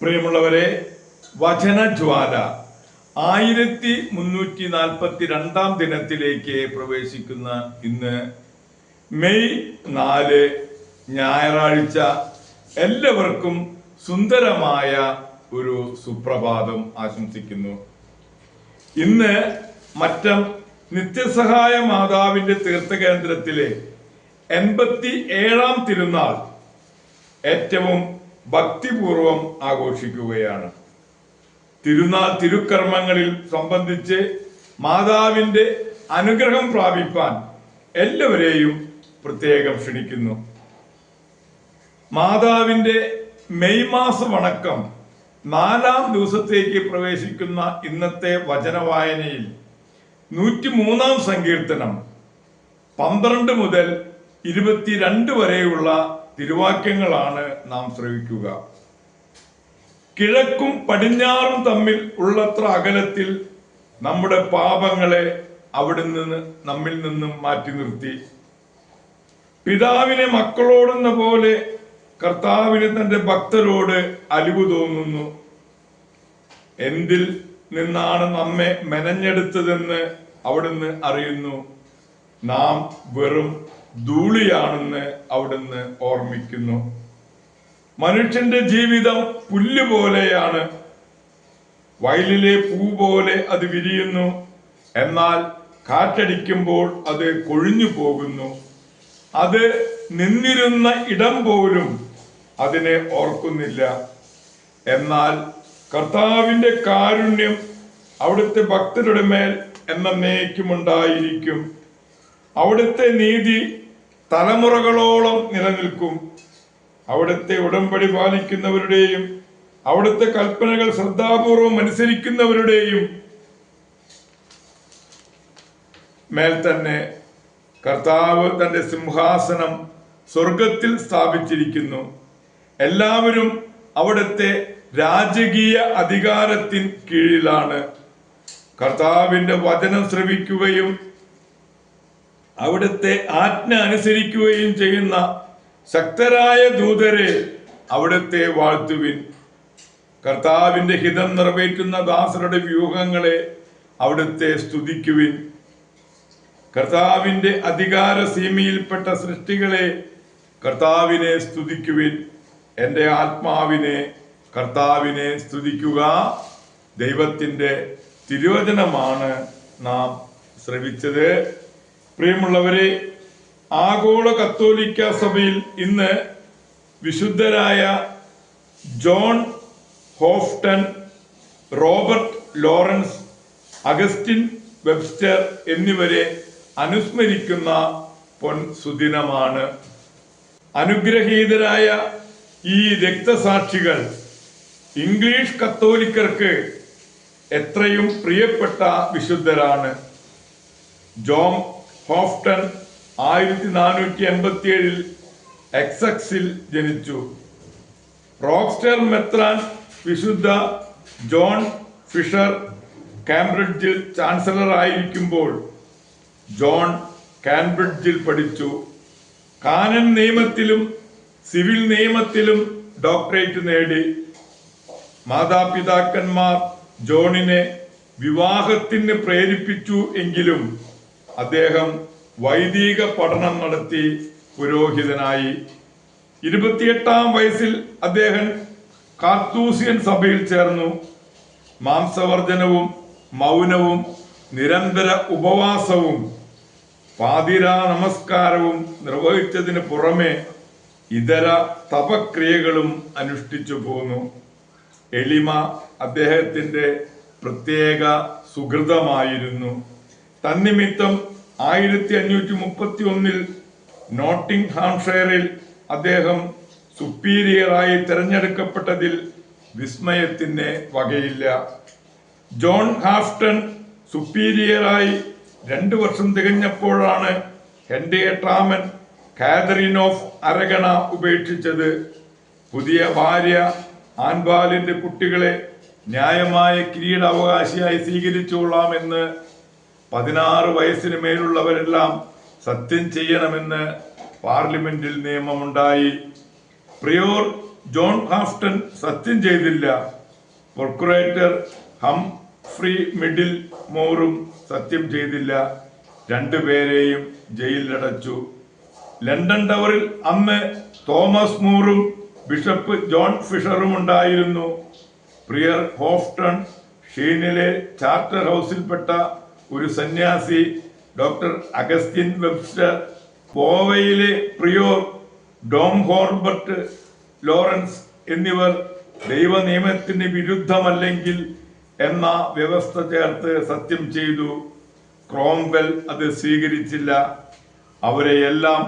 പ്രിയമുള്ളവരെ വചനജ്വാല ആയിരത്തി മുന്നൂറ്റി നാൽപ്പത്തി രണ്ടാം ദിനത്തിലേക്ക് പ്രവേശിക്കുന്ന ഇന്ന് മെയ് നാല് ഞായറാഴ്ച എല്ലാവർക്കും സുന്ദരമായ ഒരു സുപ്രഭാതം ആശംസിക്കുന്നു. ഇന്ന് മറ്റം നിത്യസഹായ മാതാവിന്റെ തീർത്ഥകേന്ദ്രത്തിലെ എൺപത്തി ഏഴാം തിരുനാൾ ഏറ്റവും ഭക്തിപൂർവം ആഘോഷിക്കുകയാണ്. തിരുനാൾ തിരുക്കർമ്മങ്ങളിൽ സംബന്ധിച്ച് മാതാവിന്റെ അനുഗ്രഹം പ്രാപിപ്പാൻ എല്ലാവരെയും പ്രത്യേകം ക്ഷണിക്കുന്നു. മാതാവിന്റെ മെയ് മാസ വണക്കം നാലാം ദിവസത്തേക്ക് പ്രവേശിക്കുന്ന ഇന്നത്തെ വചനവായനയിൽ നൂറ്റി മൂന്നാം സങ്കീർത്തനം പന്ത്രണ്ട് മുതൽ ഇരുപത്തിരണ്ട് വരെയുള്ള തിരുവാക്യങ്ങളാണ് നാം ശ്രവിക്കുക. കിഴക്കും പടിഞ്ഞാറും തമ്മിൽ ഉള്ളത്ര അകലത്തിൽ നമ്മുടെ പാപങ്ങളെ അവിടെ നിന്ന് നമ്മിൽ നിന്നും മാറ്റി നിർത്തി. പിതാവിനെ മക്കളോടെന്ന പോലെ കർത്താവിന് തന്റെ ഭക്തരോട് അലിവ് തോന്നുന്നു. എന്തിൽ നിന്നാണ് നമ്മെ മെനഞ്ഞെടുത്തതെന്ന് അവിടുന്ന് അറിയുന്നു. നാം വെറും ധൂളിയാണെന്ന് അവിടുന്ന് ഓർമ്മിക്കുന്നു. മനുഷ്യന്റെ ജീവിതം പുല്ല് പോലെയാണ്. വയലിലെ പൂ പോലെ അത് വിരിയുന്നു. എന്നാൽ കാറ്റടിക്കുമ്പോൾ അത് കൊഴിഞ്ഞു പോകുന്നു. അത് നിന്നിരുന്ന ഇടം പോലും അതിനെ ഓർക്കുന്നില്ല. എന്നാൽ കർത്താവിന്റെ കാരുണ്യം അവിടുത്തെ ഭക്തരുടെ മേൽ എന്നേക്കുമുണ്ടായിരിക്കും അവിടുത്തെ നീതി തലമുറകളോളം നിലനിൽക്കും. അവിടുത്തെ ഉടമ്പടി പാലിക്കുന്നവരുടെയും അവിടുത്തെ കൽപ്പനകൾ ശ്രദ്ധാപൂർവം അനുസരിക്കുന്നവരുടെയും മേൽ തന്നെ കർത്താവ് തന്റെ സിംഹാസനം സ്വർഗത്തിൽ സ്ഥാപിച്ചിരിക്കുന്നു. എല്ലാവരും അവിടുത്തെ രാജകീയ അധികാരത്തിൻ കീഴിലാണ്. കർത്താവിന്റെ വചനം ശ്രവിക്കുകയും അവിടുത്തെ ആജ്ഞ അനുസരിക്കുകയും ചെയ്യുന്ന ശക്തരായ ദൂതരെ അവിടുത്തെ വാഴ്ത്തുവിൻ. കർത്താവിന്റെ ഹിതം നിറവേറ്റുന്ന ദാസരുടെ വ്യൂഹങ്ങളെ അവിടുത്തെ സ്തുതിക്കുവിൻ. കർത്താവിന്റെ അധികാര സീമയിൽപ്പെട്ട സൃഷ്ടികളെ കർത്താവിനെ സ്തുതിക്കുവിൻ. എന്റെ ആത്മാവിനെ കർത്താവിനെ സ്തുതിക്കുക ദൈവത്തിന്റെ തിരുവചനമാണ് നാം ശ്രവിച്ചത്. പ്രിയമുള്ളവരെ ആഗോള കത്തോലിക്ക സഭയിൽ ഇന്ന് വിശുദ്ധരായ John Houghton Robert Lawrence Augustine Webster എന്നിവരെ അനുസ്മരിക്കുന്ന പൊൻ സുദിനമാണ്. അനുഗ്രഹീതരായ ഈ രക്തസാക്ഷികൾ ഇംഗ്ലീഷ് കത്തോലിക്കർക്ക് എത്രയും പ്രിയപ്പെട്ട വിശുദ്ധരാണ്. ജോൺ ഹോഫ്റ്റൺ ആയിരത്തി നാനൂറ്റി എൺപത്തി ഏഴിൽ എക്സക്സിൽ ജനിച്ചു. റോക്സ്റ്റർ മെത്രാൻ വിശുദ്ധ ജോൺ ഫിഷർ കാംബ്രിഡ്ജിൽ ചാൻസലർ ആയിരിക്കുമ്പോൾ ജോൺ കാംബ്രിഡ്ജിൽ പഠിച്ചു. കാനൻ നിയമത്തിലും സിവിൽ നിയമത്തിലും ഡോക്ടറേറ്റ് നേടി. മാതാപിതാക്കന്മാർ ജോണിനെ വിവാഹത്തിന് പ്രേരിപ്പിച്ചു എങ്കിലും അദ്ദേഹം വൈദിക പഠനം നടത്തി പുരോഹിതനായി. ഇരുപത്തിയെട്ടാം വയസ്സിൽ അദ്ദേഹം കാർത്തൂസിയൻ സഭയിൽ ചേർന്നു. മാംസവർജനവും മൗനവും നിരന്തര ഉപവാസവും പാതിരാ നമസ്കാരവും നിർവഹിച്ചതിന് പുറമെ ഇതര തപക്രിയകളും അനുഷ്ഠിച്ചു പോന്നു. എളിമ അദ്ദേഹത്തിന്റെ പ്രത്യേക സുഹൃതമായിരുന്നു. തന്നിമിത്തം ആയിരത്തി അഞ്ഞൂറ്റി മുപ്പത്തി ഒന്നിൽ നോട്ടിംഗ് ഹാംഷയറിൽ അദ്ദേഹം സുപ്പീരിയറായി തിരഞ്ഞെടുക്കപ്പെട്ടതിൽ വിസ്മയത്തിന് വകയില്ല. ജോൺ ഹാഫ്റ്റൺ സുപ്പീരിയറായി രണ്ടു വർഷം തികഞ്ഞപ്പോഴാണ് ഹെൻറിയട്രാമൻ കാതറിൻ ഓഫ് അരഗണ ഉപേക്ഷിച്ചത്. പുതിയ ഭാര്യ ആൻബാലിന്റെ കുട്ടികളെ ന്യായമായ കിരീടാവകാശിയായി സ്വീകരിച്ചുകൊള്ളാമെന്ന് പതിനാറ് വയസ്സിന് മേലുള്ളവരെല്ലാം സത്യം ചെയ്യണമെന്ന് പാർലമെന്റിൽ നിയമമുണ്ടായി. പ്രിയോർ ജോൺ ഹാഫ്റ്റൺ സത്യം ചെയ്തില്ല. പ്രൊക്കുറേറ്റർ ഹംഫ്രി മിഡിൽ മോറും സത്യം ചെയ്തില്ല. രണ്ടുപേരെയും ജയിലിലടച്ചു. ലണ്ടൻ ടവറിൽ അന്ന് തോമസ് മൂറും ബിഷപ്പ് ജോൺ ഫിഷറും ഉണ്ടായിരുന്നു. പ്രിയർ ഹോഫ്റ്റൺ ഷീനിലെ ചാർട്ടർ ഹൗസിൽപ്പെട്ട ഒരു സന്യാസി ഡോക്ടർ അഗസ്റ്റിൻ വെബ്സ്റ്റർ ഗോവയിലെ പ്രിയോർ ഡോം ഹോർബർട്ട് ലോറൻസ് എന്നിവർ ദൈവ നിയമത്തിന് വിരുദ്ധമല്ലെങ്കിൽ എന്ന വ്യവസ്ഥ ചേർത്ത് സത്യം ചെയ്തു. ക്രോംവെൽ അത് സ്വീകരിച്ചില്ല. അവരെയെല്ലാം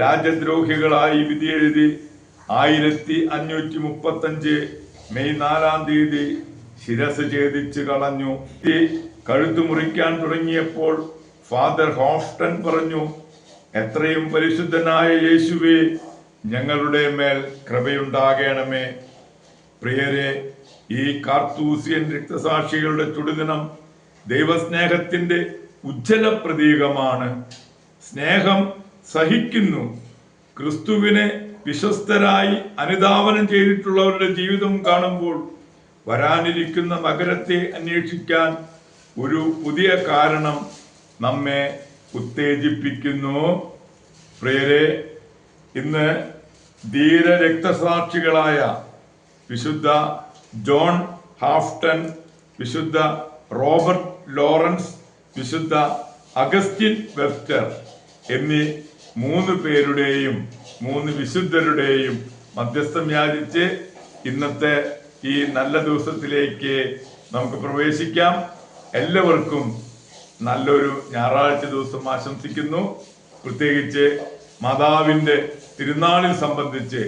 രാജദ്രോഹികളായി വിധിയെഴുതി ആയിരത്തി അഞ്ഞൂറ്റി മുപ്പത്തഞ്ച് മെയ് നാലാം തീയതി ശിരസ് ഛേദിച്ചു കളഞ്ഞു. കഴുത്തു മുറിക്കാൻ തുടങ്ങിയപ്പോൾ ഫാദർ ഹോഫ്റ്റൻ പറഞ്ഞു എത്രയും പരിശുദ്ധനായ യേശുവേ ഞങ്ങളുടെ മേൽ കൃപയുണ്ടാകണമേ. പ്രിയരെ ഈ കാർത്തൂസിയൻ രക്തസാക്ഷികളുടെ ചുടുദിനം ദൈവസ്നേഹത്തിന്റെ ഉജ്ജ്വല പ്രതീകമാണ്. സ്നേഹം സഹിക്കുന്നു. ക്രിസ്തുവിനെ വിശ്വസ്തരായി അനുധാവനം ചെയ്തിട്ടുള്ളവരുടെ ജീവിതം കാണുമ്പോൾ വരാനിരിക്കുന്ന മകരത്തെ അന്വേഷിക്കാൻ ഒരു പുതിയ കാരണം നമ്മെ ഉത്തേജിപ്പിക്കുന്നു. പ്രിയരെ ഇന്ന് ധീര രക്തസാക്ഷികളായ വിശുദ്ധ ജോൺ ഹാഫ്റ്റൺ വിശുദ്ധ റോബർട്ട് ലോറൻസ് വിശുദ്ധ അഗസ്റ്റിൻ വെസ്റ്റർ എന്നീ മൂന്ന് പേരുടെയും മൂന്ന് വിശുദ്ധരുടെയും മധ്യസ്ഥം യാചിച്ച് ഇന്നത്തെ ഈ നല്ല ദിവസത്തിലേക്ക് നമുക്ക് പ്രവേശിക്കാം. എല്ലാവർക്കും നല്ലൊരു ഞായറാഴ്ച ദിവസം ആശംസിക്കുന്നു. പ്രത്യേകിച്ച് മാതാവിന്റെ തിരുനാളിൽ സംബന്ധിച്ച്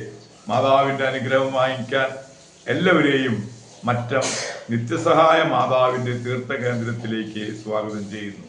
മാതാവിന്റെ അനുഗ്രഹം വാങ്ങിക്കാൻ എല്ലാവരെയും മറ്റം നിത്യസഹായ മാതാവിന്റെ തീർത്ഥ കേന്ദ്രത്തിലേക്ക് സ്വാഗതം ചെയ്യുന്നു.